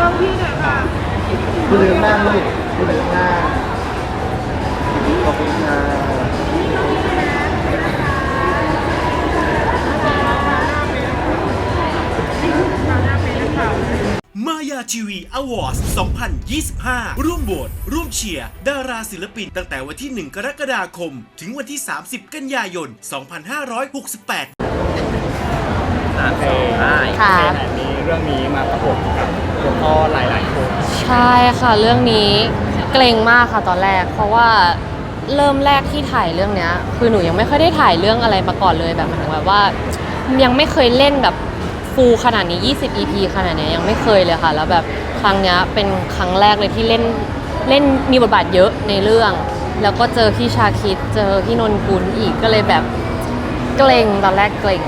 กล้องพี่หน่อยค่ะคุณลืมหน้าลูกคุณลืมหน้าขอบคุณค่ะมายาทีวีอวอร์ด2025 ร่วมโหวตร่วมเชียร์ ดาราศิลปิน ตั้งแต่วันที่ 1 กรกฎาคม ถึงวันที่ 30 กันยายน 2568 อ่าโอเคได้ค่ะ โอเคมีเรื่องนี้มาประกบกับ คุณพ่อหลายๆคนใช่ค่ะเรื่องนี้เกรงมากค่ะตอนแรก เพราะว่าเริ่มแรกที่ถ่ายเรื่องเนี้ย คือหนูยังไม่ค่อยได้ถ่ายเรื่องอะไรมาก่อนเลยแบบหมายถึงแบบว่า ยังไม่เคยเล่นแบบฟูลขนาดนี้ 20 EP ขนาดเนี้ยยังไม่เคยเลยค่ะ แล้วแบบครั้งเนี้ยเป็นครั้งแรกเลยที่เล่นเล่นมีบทบาทเยอะในเรื่อง แล้วก็เจอพี่ชาคิดเจอพี่นนกุลอีกก็เลยแบบเกรงตอนแรกเกรง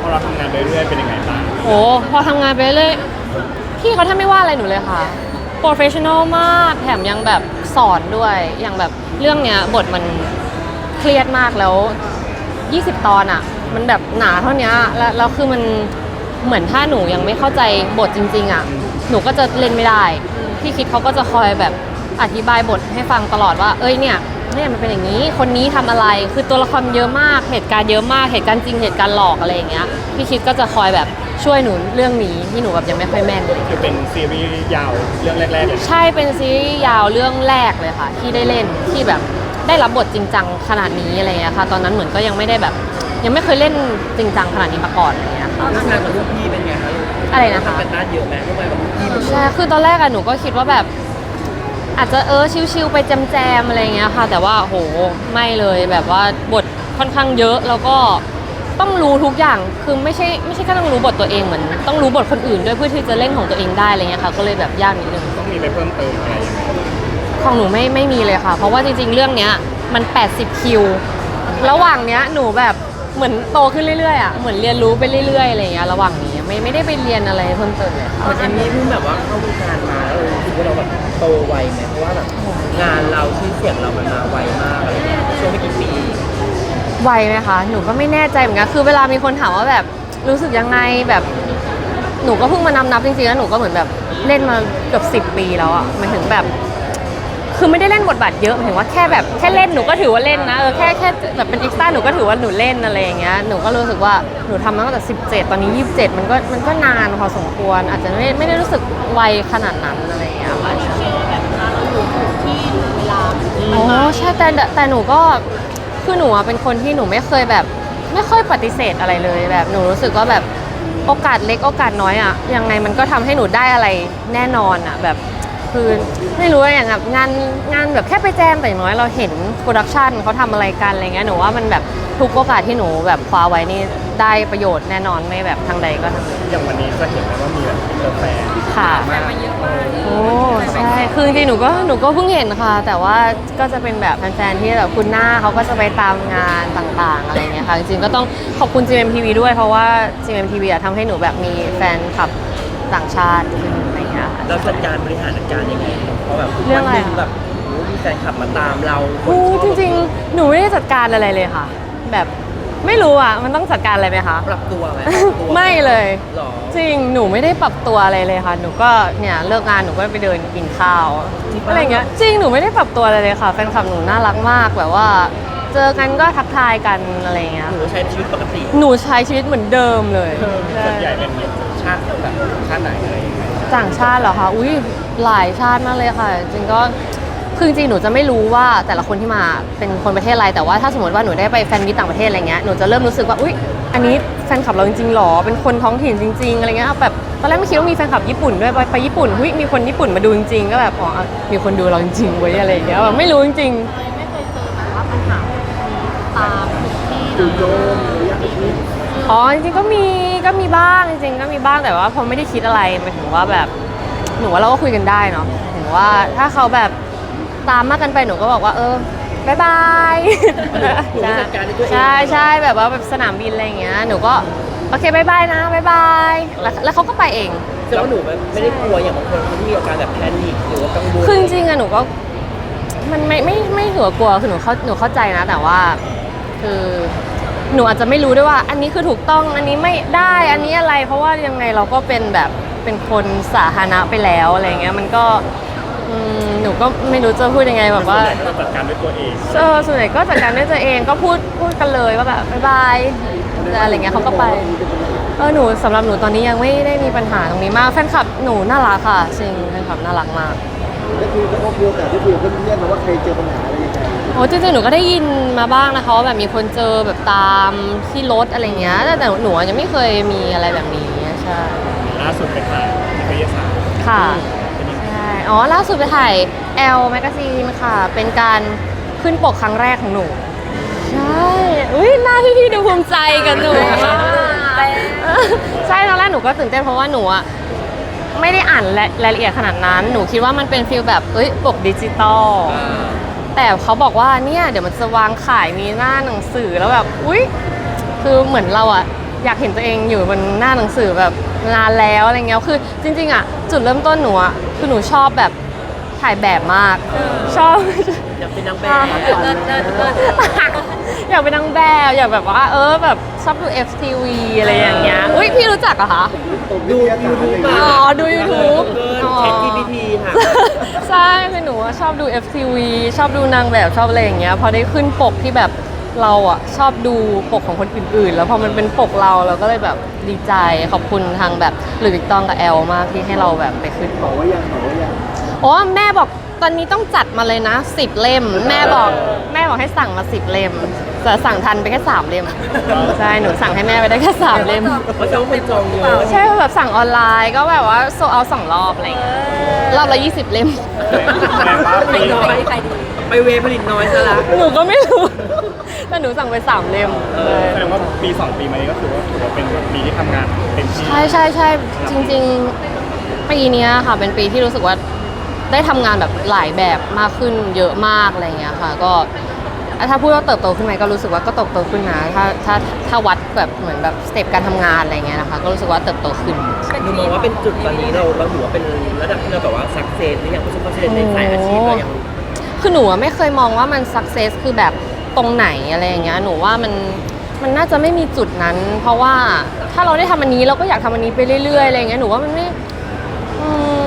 พอเราทำงานไปเรื่อยๆเป็นยังไงบ้างโอ้พอทำงานไปเรื่อย พี่เขาแทบไม่ว่าอะไรหนูเลยค่ะโปรเฟชชั่นอลมากแถมยังแบบสอนด้วยอย่างแบบเรื่องเนี้ยบทมันเครียดมากแล้ว 20 ตอนอะมันแบบหนาเท่านี้แล้วแล้วคือมันเหมือนถ้าหนูยังไม่เข้าใจบทจริง ๆอะหนูก็จะเล่นไม่ได้ พี่คิดเขาก็จะคอยแบบอธิบายบทให้ฟังตลอดว่า เอ้ยเนี่ย เนี่ยมันเป็นอย่างนี้ คนนี้ทำอะไร คือตัวละครเยอะมาก เหตุการณ์เยอะมาก เหตุการณ์จริง เหตุการณ์หลอกอะไรอย่างเงี้ย พี่คิดก็จะคอยแบบช่วยหนูเรื่องนี้ที่หนูแบบยังไม่ค่อยแม่นเลยคือเป็นซีรีส์ยาวเรื่องแรกๆเลย ใช่ เป็นซีรีส์ยาวเรื่องแรกเลยค่ะ ที่ได้เล่นที่แบบได้รับบทจริงจังขนาดนี้อะไรเงี้ยค่ะ ตอนนั้นเหมือนก็ยังไม่ได้แบบ ยังไม่เคยเล่นจริงจังขนาดนี้มาก่อนอะไรเงี้ยค่ะร่วมงานกับลูกพี่เป็นไงคะลูกอะไรนะคะเป็นด้านเยอะไหมร่วมงานกับลูกพี่มันใช่คือตอนแรกอะหนูก็คิดว่าแบบ อาจจะเออชิวๆไปแจมๆอะไรเงี้ยค่ะ แต่ว่าโหไม่เลยแบบว่าบทค่อนข้างเยอะแล้วก็ต้องรู้ทุกอย่างคือไม่ใช่ไม่ใช่แค่ต้องรู้บทตัวเองเหมือนต้องรู้บทคนอื่นด้วยเพื่อที่จะเล่นของตัวเองได้อะไรเงี้ยค่ะก็เลยแบบยากนิดนึงต้องมีไปเพิ่มเติมอะไรยังไงของหนูไม่ไม่มีเลยค่ะ เพราะว่าจริงๆ เรื่องเนี้ยมัน 80 คิว ระหว่างเนี้ยหนูแบบเหมือนโตขึ้นเรื่อยๆอะเหมือนเรียนรู้ไปเรื่อยๆอะไรอย่างเงี้ยระหว่างนี้ไม่ไม่ได้ไปเรียนอะไรเพิ่มเติมเลยค่ะเหมือนเอมมี่เพิ่งแบบว่าเข้าวงการมาแล้วเรารู้สึกว่าเราแบบ โตไวไหมเพราะว่าแบบงานเราชื่อเสียงเรามันมาไวมากอะไรเงี้ยช่วงไม่กี่ปีไวไหมคะ หนูก็ไม่แน่ใจเหมือนกัน คือเวลามีคนถามว่าแบบรู้สึกยังไงแบบ หนูก็เพิ่งมานำนับจริงๆ แล้วหนูก็เหมือนแบบเล่นมาเกือบ10ปีแล้วอะหมายถึงแบบ คือไม่ได้เล่นบทบาทเยอะหมายถึงว่าแค่แบบแค่เล่นหนูก็ถือว่าเล่นนะ เออแค่แค่แบบเป็นเอ็กซ์ต้าหนูก็ถือว่าหนูเล่นอะไรอย่างเงี้ย หนูก็รู้สึกว่าหนูทำมาตั้งแต่17 ตอนนี้ 27 มันก็มันก็นานพอสมควร อาจจะไม่ไม่ได้รู้สึกไวขนาดนั้นอะไรอย่างเงี้ยค่ะ อ๋อใช่แต่แต่หนูก็คือหนูอะเป็นคนที่หนูไม่เคยแบบ ไม่ค่อยปฏิเสธอะไรเลยแบบหนูรู้สึกว่าแบบโอกาสเล็กโอกาสน้อยอะยังไงมันก็ทำให้หนูได้อะไรแน่นอนอะแบบ คือไม่รู้อะอย่างแบบงานงานแบบแค่ไปแจมแต่อย่างน้อยเราเห็นโปรดักชันเขาทำอะไรกันอะไรเงี้ยหนูว่ามันแบบทุกโอกาสที่หนูแบบคว้าไว้นี่ได้ประโยชน์แน่นอนไม่แบบทางใดก็ทางหนึ่งอย่างวันนี้จะเห็นไหมว่ามีแบบอินเตอร์แฟนค่ะมากโอ้ใช่คือจริงๆหนูก็หนูก็เพิ่งเห็นค่ะ แต่ว่าก็จะเป็นแบบแฟนๆที่แบบคุณหน้าเขาก็จะไปตามงานต่างๆ อะไรเงี้ยค่ะจริงๆก็ต้องขอบคุณ GMTV ด้วยเพราะว่า GMTV อะทำให้หนูแบบมีแฟนคลับต่างชาติขึ้นอะไร เงี้ยค่ะเราจัดการบริหารจัดการยังไงเพราะแบบเรื่องอะไรวันหนึงแบบโอ้โหมีแฟนคลับมาตามเราคนโอ้ชอบจริง ๆ หนูไม่ได้จัดการอะไรเลยค่ะ แบบไม่รู้อะ มันต้องจัดการอะไรไหมคะ ปรับตัวไหมปรับตัวไม่เลย หรอจริง หนูไม่ได้ปรับตัวอะไรเลยค่ะ หนูก็เนี่ยเลิกงานหนูก็ไปเดินกินข้าวอะไรเงี้ย จริง หนูไม่ได้ปรับตัวอะไรเลยค่ะ แฟนคลับหนูน่ารักมากแบบว่า เจอกันก็ทักทายกันอะไรเงี้ย หนูใช้ชีวิตปกติหนูใช้ชีวิตเหมือนเดิมเลยส่วนใหญ่เป็นชาติแบบชาติไหนอะไรยังไง ต่างชาติเหรอคะ อุ้ยหลายชาติมากเลยค่ะ จริงก็คือจริงๆหนูจะไม่รู้ว่าแต่ละคนที่มาเป็นคนประเทศอะไร แต่ว่าถ้าสมมติว่าหนูได้ไปแฟนมิตต่างประเทศอะไรเงี้ย หนูจะเริ่มรู้สึกว่า อุ๊ยอันนี้แฟนคลับเราจริงๆหรอ เป็นคนท้องถิ่นจริง ๆ อะไรเงี้ย แบบตอนแรกไม่คิดว่ามีแฟนคลับญี่ปุ่นด้วย ไปไปญี่ปุ่นหุ้ยมีคนญี่ปุ่นมาดูจริงๆ ก็แบบอ๋อ มีคนดูเราจริงๆเว้ยอะไรอย่างเงี้ยแบบไม่รู้จริงๆอ๋ อจริงๆก็มีก็มีบ้างจริงๆก็มีบ้างแต่ว่าพอไม่ได้คิดอะไรหมายถึงว่าแบบหนูว่าเราก็คุยกันได้เนาะถึงว่าถ้าเขาแบบตามมากกันไปหนูก็บอกว่า เออบายบายหนูจัดการด้วยตัวเอง ใช่ใช่แบบว่าแบบสนามบินอะไรอย่างเงี้ยหนูก็โอเคบายบายนะบายบายแล้วแล้วเขาก็ไปเองแสดงว่าหนูแบบไม่ได้กลัวอย่างบางคนเขาที่มีอาการแบบแพนิคหรือว่ากังวลคือจริงๆอะหนูก็มันไม่ไม่ไม่ถือว่ากลัวคือหนูเข้าหนูเข้าใจนะ แต่ว่า คือ หนูอาจจะไม่รู้ด้วยว่า อันนี้คือถูกต้องอันนี้ไม่ได้อันนี้อะไร เพราะว่ายังไงเราก็เป็นแบบเป็นคนสาธารณะไปแล้วอะไรเงี้ยมันก็อืมหนูก็ไม่รู้จะพูดยังไงแบบว่าก็จัดการด้วยตัวเอง เออส่วนใหญ่ก็จัดการด้วยตัวเองก็พูดพูดกันเลยว่าแบบบ๊ายบายอะไรเงี้ยเขาก็ไปเออหนูสำหรับหนูตอนนี้ยังไม่ได้มีปัญหาตรงนี้มากแฟนคลับหนูน่ารักค่ะจริงแฟนคลับน่ารักมากก็คือก็มีโอกาสได้คุยกับเพื่อนๆนะว่าใครเจอปัญหาอะไรยังไงโอ้จริงๆหนูก็ได้ยินมาบ้างนะคะว่าแบบมีคนเจอแบบตามที่รถอะไรเงี้ยแต่แต่หนูยังไม่เคยมีอะไรแบบนี้ใช่ล่าสุดไปถ่ายนิตยสารค่ะใช่อ๋อล่าสุดไปถ่าย L Magazine ค่ะ เป็นการขึ้นปกครั้งแรกของหนู ใช่อุ้ยหน้าพี่ๆดูภูมิใจกับหนูมากใช่ตอนแรกหนูก็ตื่นเต้นเพราะว่าหนูอะไม่ได้อ่านรายรายละเอียดขนาดนั้น หนูคิดว่ามันเป็นฟีลแบบเอ้ยปกดิจิตอล แต่เขาบอกว่าเนี่ยเดี๋ยวมันจะวางขายมีหน้าหนังสือแล้วแบบอุ๊ยคือเหมือนเราอะอยากเห็นตัวเองอยู่บนหน้าหนังสือแบบนานแล้วอะไรเงี้ยคือจริง ๆอะจุดเริ่มต้นหนูอะคือหนูชอบแบบถ่ายแบบมาก ชอบ อยากเป็นนางแบอ่าบอยากเป็นนางแบบอยากแบบว่าเออแบบชอบดู FTV อะไรอย่างเงี้ยอุ้ยพี่รู้จักเหรอคะ ดูยูทูบอ๋อดู YouTube อ๋อ แชท GPT ค่ะ ใช่คือหนูอะชอบดู FTV ชอบดูนางแบบชอบอะไรอย่างเงี้ยพอได้ขึ้นปกที่แบบเราอะชอบดูปกของคนอื่นๆ แล้วพอมันเป็นปกเราเราก็เลยแบบดีใจขอบคุณทางแบบหรือวิกตองกับแอลมากที่ให้เราแบบไปขึ้นปบอกกว่ายังบอกว่ายังโอ้แม่บอกตอนนี้ต้องจัดมาเลยนะสิบเล่ม แม่บอกแม่บอกให้สั่งมาสิบเล่ม แต่สั่งทันไปแค่สามเล่มใช่หนูสั่งให้แม่ไปได้แค่สามเล่มเพราะจะเป็นจองเยอะใช่แบบสั่งออนไลน์ก็แบบว่าโซเอาสองรอบอะไรอย่างเงี้ยรอบละยี่สิบเล่มแต่ว่าไปปีน้อยไปเวผลิตน้อยซะละหนูก็ไม่รู้แต่หนูสั่งไปสามเล่มแสดงว่าปีสองปีมานี้ก็ถือว่าถือว่าเป็นปีที่ทำงานเต็มที่ใช่ใช่ใช่จริง ๆ ปีเนี้ยค่ะเป็นปีที่รู้สึกว่าได้ทำงานแบบหลายแบบมากขึ้นเยอะมากอะไรอย่างเงี้ยค่ะ ก็ ถ้าพูดว่าเติบโตขึ้นไหมก็รู้สึกว่าก็เติบโตขึ้นนะถ้าถ้าถ้าวัดแบบเหมือนแบบสเต็ปการทำงานอะไรเงี้ยนะคะก็รู้สึกว่าเติบโตขึ้น หนูมองว่าเป็นจุดตอนนี้เราเราถือว่าเป็นระดับที่เราแบบว่าสักเซสหรือยังประสบความสำเร็จในสายอาชีพเรายัง คือหนูอะไม่เคยมองว่ามันสักเซสคือแบบตรงไหนอะไรอย่างเงี้ยหนูว่ามันมันน่าจะไม่มีจุดนั้น เพราะว่าถ้าเราได้ทำอันนี้เราก็อยากทำอันนี้ไปเรื่อยๆอะไรอย่างเงี้ยหนูว่ามันไม่อืม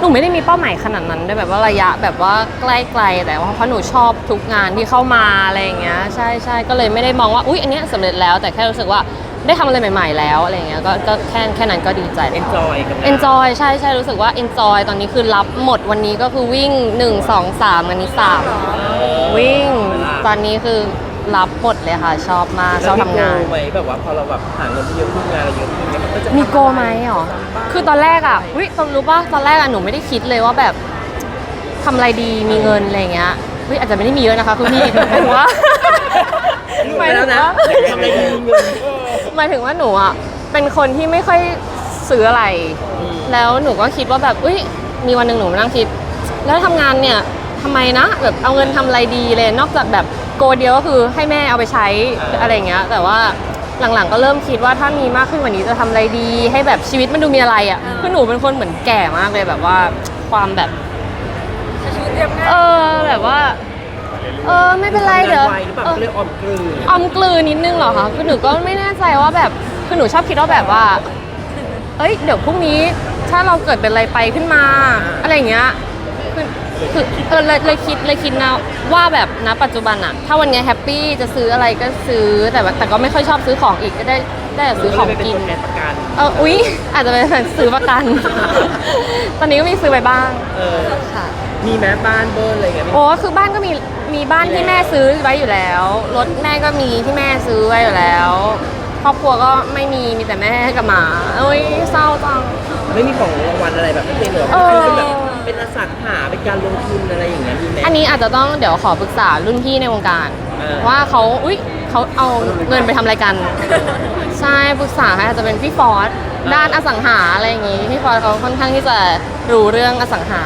หนูไม่ได้มีเป้าหมายขนาดนั้นด้วยแบบว่าระยะแบบว่าใกล้ๆแต่ว่าเพราะหนูชอบทุกงานที่เข้ามาอะไรอย่างเงี้ยใช่ใช่ก็เลยไม่ได้มองว่าอุ๊ยอันเนี้ยสำเร็จแล้ว แต่แค่รู้สึกว่าได้ทำอะไรใหม่ ๆ แล้วอะไรอย่างเงี้ยก็ก็แค่แค่นั้นก็ดีใจเอนจอยกับงาน enjoy ใช่ใช่รู้สึกว่า enjoy ตอนนี้คือรับหมดวันนี้ก็คือวิ่ง 1 2 3วันนี้3วิ่ง ตอนนี้คือ รับหมดเลยค่ะ ชอบมากชอบทำงานแล้วมีโกไหมแบบว่าพอเราแบบหาเงินที่เยอะขึ้นงานเราเยอะขึ้นเนี่ยมันก็จะมีโกไหมหรอ คือตอนแรกอะวิตอนรู้ป่ะ ตอนแรกอะหนูไม่ได้คิดเลยว่าแบบทำอะไรดีมีเงินอะไรอย่างเงี้ยวิอาจจะไม่ได้มีเยอะนะคะคุณพี่หมายถึงว่ารู้ไปแล้วนะทำอะไรดีมีเงินหมายถึงว่าหนูอะเป็นคนที่ไม่ค่อยซื้ออะไรอืมแล้วหนูก็คิดว่าแบบอุ้ยมีวันหนึ่งหนูมานั่งคิด แล้วทำงานเนี่ยทำไมนะแบบเอาเงินทำอะไรดีเลยนอกจากแบบ โกเดียวก็คือให้แม่เอาไปใช้อะไรอย่างเงี้ย แต่ว่าหลังๆก็เริ่มคิดว่าถ้ามีมากขึ้นกว่านี้จะทำอะไรดี ให้แบบชีวิตมันดูมีอะไรอะคือหนูเป็นคนเหมือนแก่มากเลยแบบว่าความแบบเออแบบว่าเออไม่เป็นไรเดี๋ยวทำงานไวหรือเปล่าเออเขาเรียกออมกลืนออมกลืนนิดนึงเหรอคะคือหนูก็ไม่แน่ใจว่าแบบคือหนูชอบคิดว่าแบบว่าเอ้ยเดี๋ยวพรุ่งนี้ถ้าเราเกิดเป็นอะไรไปขึ้นมา อะไรอย่างเงี้ย คือคือเออเลยเลยคิดเลยคิดนะว่าแบบณปัจจุบันอะถ้าวันเนี้ยแฮปปี้จะซื้ออะไรก็ซื้อแต่ว่าแต่ก็ไม่ค่อยชอบซื้อของอีกก็ได้ได้แต่ซื้อของเลยเป็นกิน ตัวแทนประกันเอออุ๊ย อาจจะเป็นซื้อประกัน ตอนนี้ก็มีซื้อไปบ้างเออค่ะ มีแม้บ้านเบิร์นอะไรอย่างเงี้ย โอ้คือบ้านก็มีมีบ้านที่แม่ซื้อไว้อยู่แล้ว รถแม่ก็มีที่แม่ซื้อไว้อยู่แล้ว ครอบครัวก็ไม่มีมีแต่แม่กับหมาเอ้ยเศร้าจัง ไม่มีของรางวัลอะไรแบบที่เป็นเหรอเออ เป็นแบบ เป็นอสังหาเป็นการลงทุนอะไรอย่างเงี้ยมีไหม อันนี้อาจจะต้องเดี๋ยวขอปรึกษารุ่นพี่ในวงการ เออ ว่าเขาอุ้ยเขาเอาเงินไปทำอะไรกัน ใช่ปรึกษาให้อาจจะเป็นพี่ฟอสด้านอสังหาอะไรอย่างงี้พี่ฟอสเขาค่อนข้างที่จะรู้เรื่องอสังหา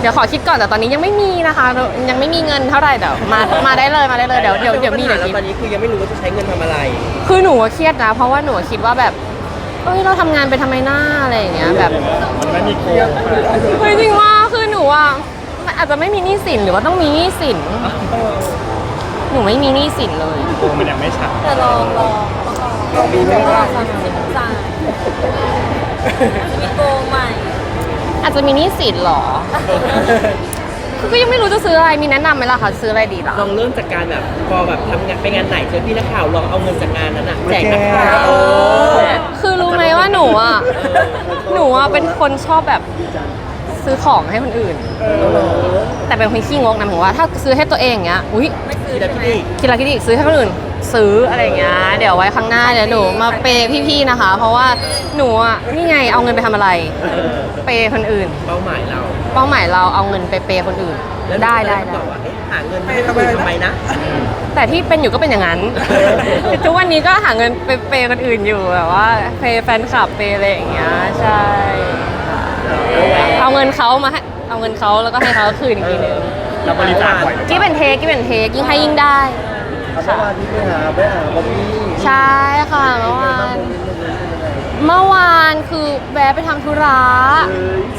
เดี๋ยวขอคิดก่อนแต่ตอนนี้ยังไม่มีนะคะ ยังไม่มีเงินเท่าไหร่เดี๋ยวมามาได้เลยมาได้เลยเดี๋ยวเดี๋ยวเดี๋ยวมีเดี๋ยวแล้วคิดตอนนี้คือยังไม่รู้ว่าจะใช้เงินทำอะไร คือหนูอะเครียดนะ เพราะว่าหนูคิดว่าแบบ เอ้ยเราทำงานไปทำไมหน้าอะไรอย่างเงี้ยแบบมันไม่มีโกงเฮ้ยจริงว่าคือหนูอะอาจจะไม่มีหนี้สินหรือว่าต้องมีหนี้สินหนูนูไม่มีหนี้สินเลยโอ้มันยังไม่ชัดแต่ลองลองลองดูไหมว่าสามสิบจ่ายจะมีโกงใหม่ อาจจะมีหนี้สินเหรอ คือก็ยังไม่รู้จะซื้ออะไรมีแนะนำไหมล่ะคะซื้ออะไรดีล่ะ ลองเริ่มจากการแบบพอแบบทำงานไปงานไหนเจอพี่นักข่าวลองเอาเงินจากงานนั้นอะแจกนักข่าวเออคือรู้ไหมว่าหนูอะ หนูอะเป็นคนชอบแบบซื้อของให้คนอื่น แต่เป็นคนขี้งกนะหมายถึงว่าถ้าซื้อให้ตัวเองอย่างเงี้ย อุ้ยไม่ซื้อพี่นักใช่ไหมพี่ คิดละคิดอีกซื้อให้คนอื่น ซื้ออะไรอย่างเงี้ยเดี๋ยวไว้ครั้งหน้าเดี๋ยวหนูมาเปย์พี่ๆนะคะ เพราะว่าหนูอะนี่ไงเอาเงินไปทำอะไร เปย์คนอื่น เป้าหมายเราเป้าหมายเราเอาเงินไปเปย์คนอื่นแล้วได้ได้ได้ได้ได้บอกว่าเอ๊ะหาเงินให้คนอื่นทำไมนะ แต่ที่เป็นอยู่ก็เป็นอย่างนั้น ทุกวันนี้ก็หาเงินไปเปย์คนอื่นอยู่แบบว่าเปย์แฟนคลับเปย์อะไรอย่างเงี้ยใช่เอาเงินเขามาให้เอาเงินเขาแล้วก็ให้เขาคืนอีกทีนึงเราบริจาคบ่อยหรือเปกี่ล่าเป็นเทคกี่เป็นเทคยิ่งให้ยิ่งได้ เมื่อวานที่ไปหาไปหาบอบบี้ใช่ค่ะเมื่อวานเมื่อวานคือแวะไปทำธุระ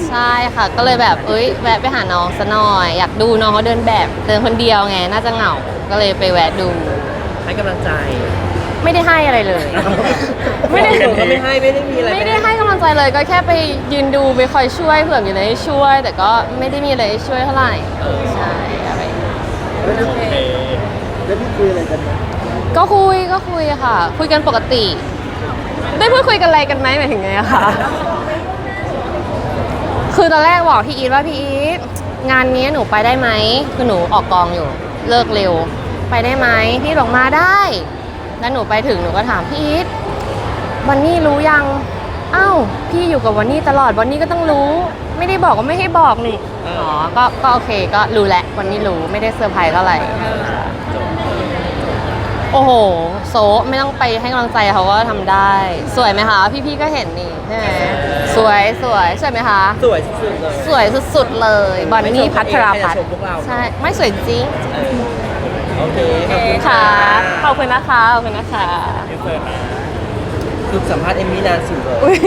ใช่ค่ะ ก็เลยแบบเอ้ยแวะไปหาน้องซะหน่อย อยากดูน้องเขาเดินแบบเดินคนเดียวไงน่าจะเหงาก็เลยไปแวะดู ให้กำลังใจ ไม่ได้ให้อะไรเลย ไม่ได้เดี๋ยวก็ไม่ให้ไม่ได้มีอะไรไม่ได้ให้กำลังใจเลยก็แค่ไปยืนดูไปคอยช่วยเผื่อมีอะไรให้ช่วย แต่ก็ไม่ได้มีอะไรให้ช่วยเท่าไหร่ใช่อะไรอย่างเงี้ยโอเคแล้วพี่ คุยอะไรกันไหมก็คุยก็คุยค่ะ คุยกันปกติ ได้พูดคุยกันอะไรกันไหมหมายถึงไงอะคะคือตอนแรกบอกพี่อีทว่าพี่อีทงานนี้หนูไปได้ไหมคือหนูออกกองอยู่ เลิกเร็ว ไปได้ไหมพี่บอกมาได้ แล้วหนูไปถึงหนูก็ถามพี่อีทวันนี้รู้ยังอ้าวพี่อยู่กับวันนี้ตลอดวันนี้ก็ต้องรู้ ไม่ได้บอกก็ไม่ให้บอกนี่อ๋อก็ก็โอเคก็รู้แหละวันนี้รู้ไม่ได้เซอร์ไพรส์เท่าไหร่โอ้โห โซะไม่ต้องไปให้กำลังใจเขาก็ทำได้ สวยไหมคะ พี่ๆก็เห็นนี่ใช่ไหมสวยสวยสวยไหมคะ สวยสุดๆเลย สวยสุดๆเลยบอนนี่พัทรพัฒไม่ชมน์พวกเรา ใช่ ไม่สวยจริงเออโอเคขอบคุณค่ะค่ะขอบคุณนะคะขอบคุณนะคะคือสัมภาษณ์เอมมี่นานสุดเลย อุ๊ย